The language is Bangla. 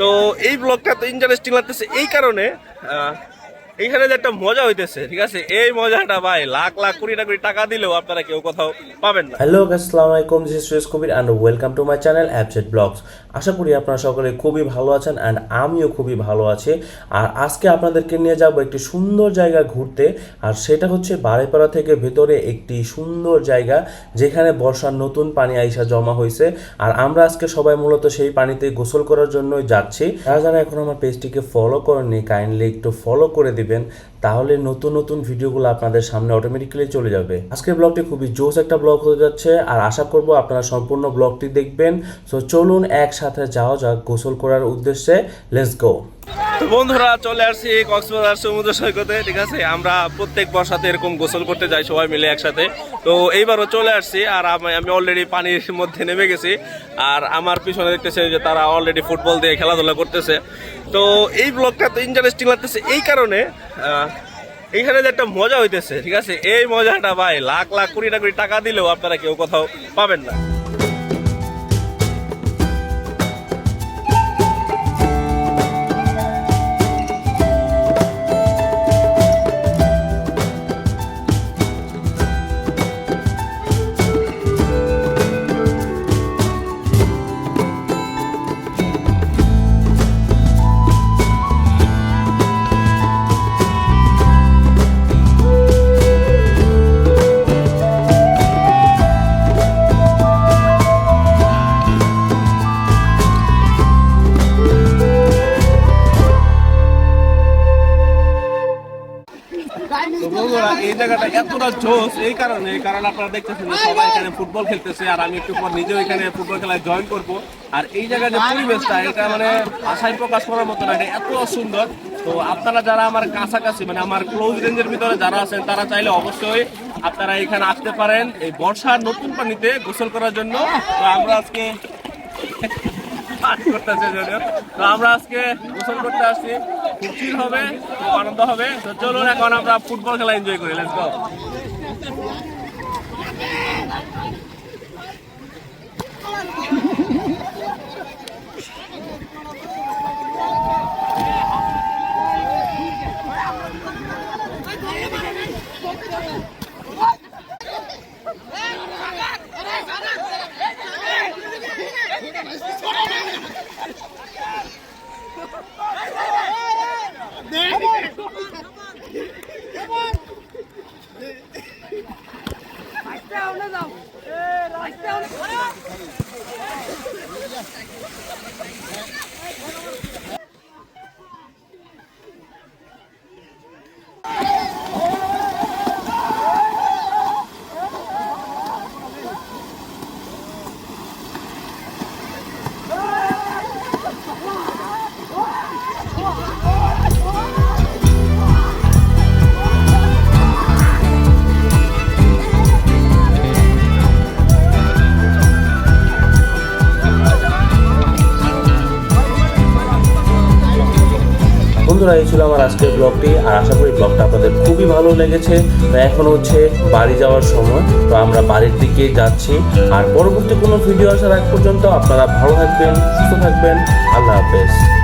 তো এই ব্লগটা তো ইন্টারেস্টিং লাগতেছে এই কারণে আহ, এইখানে যে একটা মজা হইতেছে ঠিক আছে? এই মজাটা ভাই লাখ লাখ কোটি না কোটি টাকা দিলেও আপনারা কেউ কোথাও পাবেন না। হ্যালো আসসালামু আলাইকুম this is Kabir and welcome to my channel upset blogs আশা করি আপনারা সকলে খুবই ভালো আছেন অ্যান্ড আমিও খুবই ভালো আছি। আর আজকে আপনাদেরকে নিয়ে যাব একটি সুন্দর জায়গা ঘুরতে আর সেটা হচ্ছে বাড়িপাড়া থেকে ভেতরে একটি সুন্দর জায়গা যেখানে বর্ষার নতুন পানি আইসা জমা হয়েছে আর আমরা আজকে সবাই মূলত সেই পানিতে গোসল করার জন্যই যাচ্ছি। যারা যারা এখন আমার পেজটিকে ফলো করেননি কাইন্ডলি একটু ফলো করে দিবেন, তাহলে নতুন নতুন ভিডিওগুলো আপনাদের সামনে অটোমেটিক্যালি চলে যাবে। আজকের ব্লগটি খুবই জোস একটা ব্লগ হতে যাচ্ছে, আর আশা করব আপনারা সম্পূর্ণ ব্লগটি দেখবেন। সো চলুন একসাথে যাওয়া যাক গোসল করার উদ্দেশ্যে লেটস গো তো বন্ধুরা চলে আসছি কক্সবাজার সমুদ্র সৈকতে, ঠিক আছে? আমরা প্রত্যেক বর্ষাতে এরকম গোসল করতে যাই, সবাই মিলে একসাথে। তো এইবারও চলে আসছি, আর আমি অলরেডি পানির মধ্যে নেমে গেছি, আর আমার পিছনে দেখতেছে যে তারা অলরেডি ফুটবল দিয়ে খেলাধুলা করতেছে। তো এই ব্লগটা তো ইন্টারেস্টিং লাগতেছে, এই কারণে এইখানে যে একটা মজা হইতেছে, ঠিক আছে? এই মজাটা ভাই, লাখ লাখ কোটি কোটি টাকা দিলেও আপনারা কেউ কোথাও পাবেন না। এই জায়গাটা এতটা এই কারণে আপনারা এখানে ফুটবল খেলতেছে, আর আমি একটু পর নিজেও এখানে ফুটবল খেলায় জয়েন আর এই এটা মানে ভাষায় প্রকাশ করার মতো এত সুন্দর। তো আপনারা যারা আমার কাছাকাছি মানে আমার ক্লোজ রেঞ্জের ভিতরে যারা আছেন, তারা চাইলে অবশ্যই আপনারা এখানে আসতে পারেন এই বর্ষার নতুন পানিতে গোসল করার জন্য। আমরা আজকে পাঠ করতেছে তো আমরা আজকে গোসল করতে আসছি। খুব হবে, খুব আনন্দ হবে। তো চলুন, এখন আমরা ফুটবল খেলা এনজয় করি লেটস গো Yeah. বন্ধুরা, এই ছিল আমার আজকের ব্লগটি, আর আশা করি ব্লগটা আপনাদের খুবই ভালো লেগেছে। তো এখন হচ্ছে বাড়ি যাওয়ার সময়, তো আমরা বাড়ির দিকে যাচ্ছি। আর পরবর্তী কোনো ভিডিও আসার আগ পর্যন্ত আপনারা ভালো থাকবেন, সুস্থ থাকবেন। আল্লাহ হাফেজ।